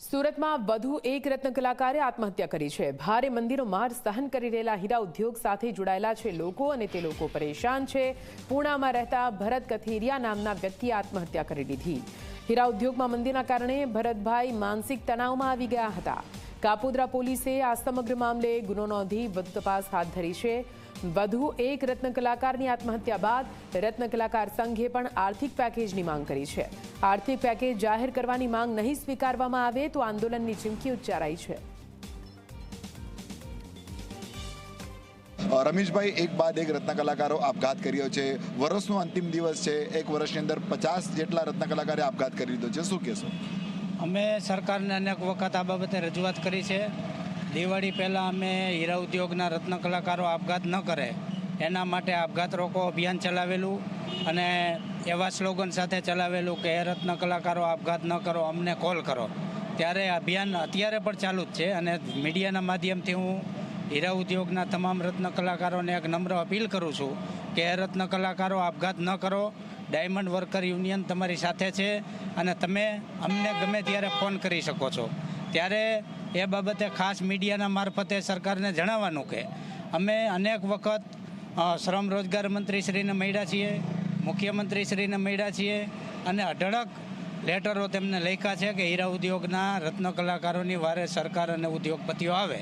સુરતમાં વધુ એક રત્ન કલાકારે આત્મહત્યા કરી છે. ભારે મંદિરો માર સહન કરી રહેલા હીરા ઉદ્યોગ સાથે જોડાયેલા છે લોકો અને તે લોકો પરેશાન છે. પૂણામાં રહેતા ભરત કથેરિયા નામના વ્યક્તિએ આત્મહત્યા કરી લીધી. હીરા ઉદ્યોગમાં મંદીના કારણે ભરતભાઈ માનસિક તણાવમાં આવી ગયા હતા. કાપોદ્રા પોલીસે આ સમગ્ર મામલે ગુનો નોંધી વધુ તપાસ હાથ ધરી છે. વધુ એક રત્ન કલાકારની આત્મહત્યા બાદ રત્ન કલાકાર સંઘે પણ આર્થિક પેકેજની માંગ કરી છે. આર્થિક પેકેજ જાહેર કરવાની માંગ નહીં સ્વીકારવામાં આવે તો આંદોલનની ચીમકી ઉચ્ચારાઈ છે. રમેશભાઈ, એક બાદ એક રત્ન કલાકારો આપઘાત કર્યો છે. વર્ષનો અંતિમ દિવસ છે. એક વર્ષની અંદર પચાસ જેટલા રત્ન કલાકારે આપઘાત કરી દીધો છે. શું કહેશો? અમે સરકારને અનેક વખત આ બાબતે રજૂઆત કરી છે. દિવાળી પહેલાં અમે હીરા ઉદ્યોગના રત્ન કલાકારો આપઘાત ન કરે. એના માટે આપઘાત રોકો અભિયાન ચલાવેલું અને એવા સ્લોગન સાથે ચલાવેલું કે રત્ન કલાકારો, આપઘાત ન કરો, અમને કોલ કરો. ત્યારે અભિયાન અત્યારે પણ ચાલુ જ છે અને મીડિયાના માધ્યમથી હું હીરા ઉદ્યોગના તમામ રત્ન કલાકારોને એક નમ્ર અપીલ કરું છું કે રત્ન કલાકારો, આપઘાત ન કરો. ડાયમંડ વર્કર યુનિયન તમારી સાથે છે અને તમે અમને ગમે ત્યારે ફોન કરી શકો છો. ત્યારે એ બાબતે ખાસ મીડિયાના મારફતે સરકારને જણાવવાનું કે અમે અનેક વખત શ્રમ રોજગાર મંત્રીશ્રીને મળ્યા છીએ, મુખ્યમંત્રીશ્રીને મળ્યા છીએ અને અઢળક લેટરો તેમને લખ્યા છે કે હીરા ઉદ્યોગના રત્ન કલાકારોની વારે સરકાર અને ઉદ્યોગપતિઓ આવે.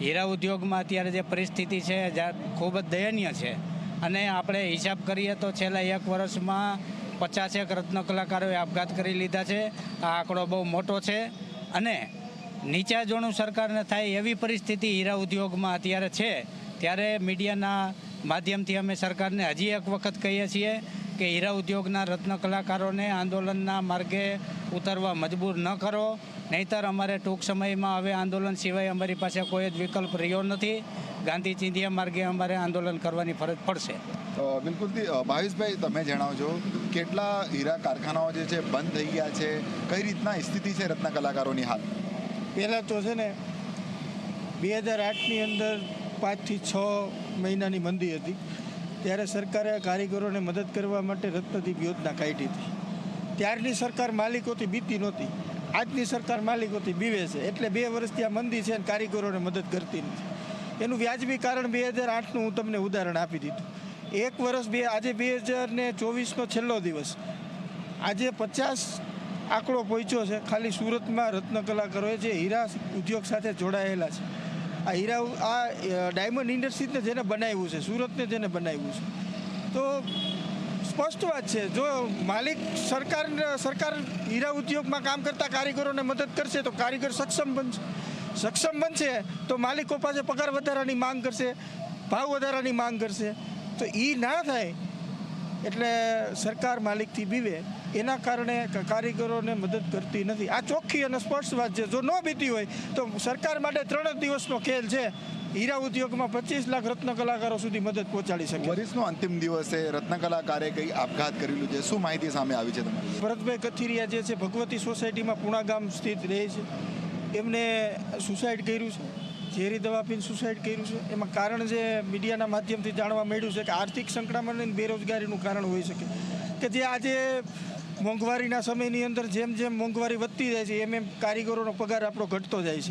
હીરા ઉદ્યોગમાં અત્યારે જે પરિસ્થિતિ છે, જ્યાં ખૂબ જ દયનીય છે અને આપણે હિસાબ કરીએ તો છેલ્લા એક વર્ષમાં પચાસેક રત્ન કલાકારોએ આપઘાત કરી લીધા છે. આ આંકડો બહુ મોટો છે. અને નીચા જોણું સરકારને થાય એવી પરિસ્થિતિ હીરા ઉદ્યોગમાં અત્યારે છે. ત્યારે મીડિયાના માધ્યમથી અમે સરકારને હજી એક વખત કહીએ છીએ કે હીરા ઉદ્યોગના રત્ન કલાકારોને આંદોલનના માર્ગે ઉતરવા મજબૂર ન કરો. નહીતર અમારે ટૂંક સમયમાં હવે આંદોલન સિવાય અમારી પાસે કોઈ જ વિકલ્પ રહ્યો નથી. ગાંધી ચિંધિયા માર્ગે અમારે આંદોલન કરવાની ફરજ પડશે. તો બિલકુલથી ભાવેશભાઈ તમે જણાવજો કેટલા હીરા કારખાનાઓ જે છે બંધ થઈ ગયા છે? કઈ રીતના સ્થિતિ છે રત્ન કલાકારોની હાલ? પહેલાં તો છે ને બે હજાર આઠની અંદર પાંચથી છ મહિનાની મંદી હતી. ત્યારે સરકારે કારીગરોને મદદ કરવા માટે રત્નદીપ યોજના કાઢી હતી. ત્યારની સરકાર માલિકોથી બીતી નહોતી. આજની સરકાર માલિકોથી બીવે છે. એટલે બે વર્ષથી આ મંદી છે અને કારીગરોને મદદ કરતી નથી. એનું વ્યાજબી કારણ બે હજાર આઠનું હું તમને ઉદાહરણ આપી દીધું. એક વર્ષ બે આજે બે હજાર ને ચોવીસનો છેલ્લો દિવસ. આજે પચાસ આંકડો પહોંચ્યો છે. ખાલી સુરતમાં રત્ન કલાકારોએ જે હીરા ઉદ્યોગ સાથે જોડાયેલા છે. આ હીરા આ ડાયમંડ ઇન્ડસ્ટ્રીઝને જેને બનાવ્યું છે, સુરતને જેને બનાવ્યું છે. તો સ્પષ્ટ વાત છે. જો માલિક સરકાર સરકાર હીરા ઉદ્યોગમાં કામ કરતા કારીગરોને મદદ કરશે તો કારીગર સક્ષમ બનશે. સક્ષમ બનશે તો માલિકો પાસે પગાર વધારાની માંગ કરશે, ભાવ વધારાની માંગ કરશે. તો એ ના થાય એટલે સરકાર માલિકથી બીવે. એના કારણે કારીગરોને મદદ કરતી નથી. આ ચોખ્ખી અને સ્પષ્ટ વાત છે. જો ન બીતી હોય તો સરકાર માટે ત્રણ જ દિવસનો ખેલ છે. હીરા ઉદ્યોગમાં પચીસ લાખ રત્ન કલાકારો સુધી મદદ પહોંચાડી શકે. વર્ષનો અંતિમ દિવસે રત્ન કલાકારે કઈ આપઘાત કરેલું છે? શું માહિતી સામે આવી છે તમારી? ભરતભાઈ કથિરિયા જે છે ભગવતી સોસાયટીમાં પુણા ગામ સ્થિત રહે છે. એમને સુસાઇડ કર્યું છે. ઝેરી દવા પીને સુસાઇડ કર્યું છે. એમાં કારણ જે મીડિયાના માધ્યમથી જાણવા મળ્યું છે કે આર્થિક સંકળામણ અને બેરોજગારીનું કારણ હોઈ શકે. કે જે આજે મોંઘવારીના સમયની અંદર જેમ જેમ મોંઘવારી વધતી જાય છે, એમ એમ કારીગરોનો પગાર આપણો ઘટતો જાય છે.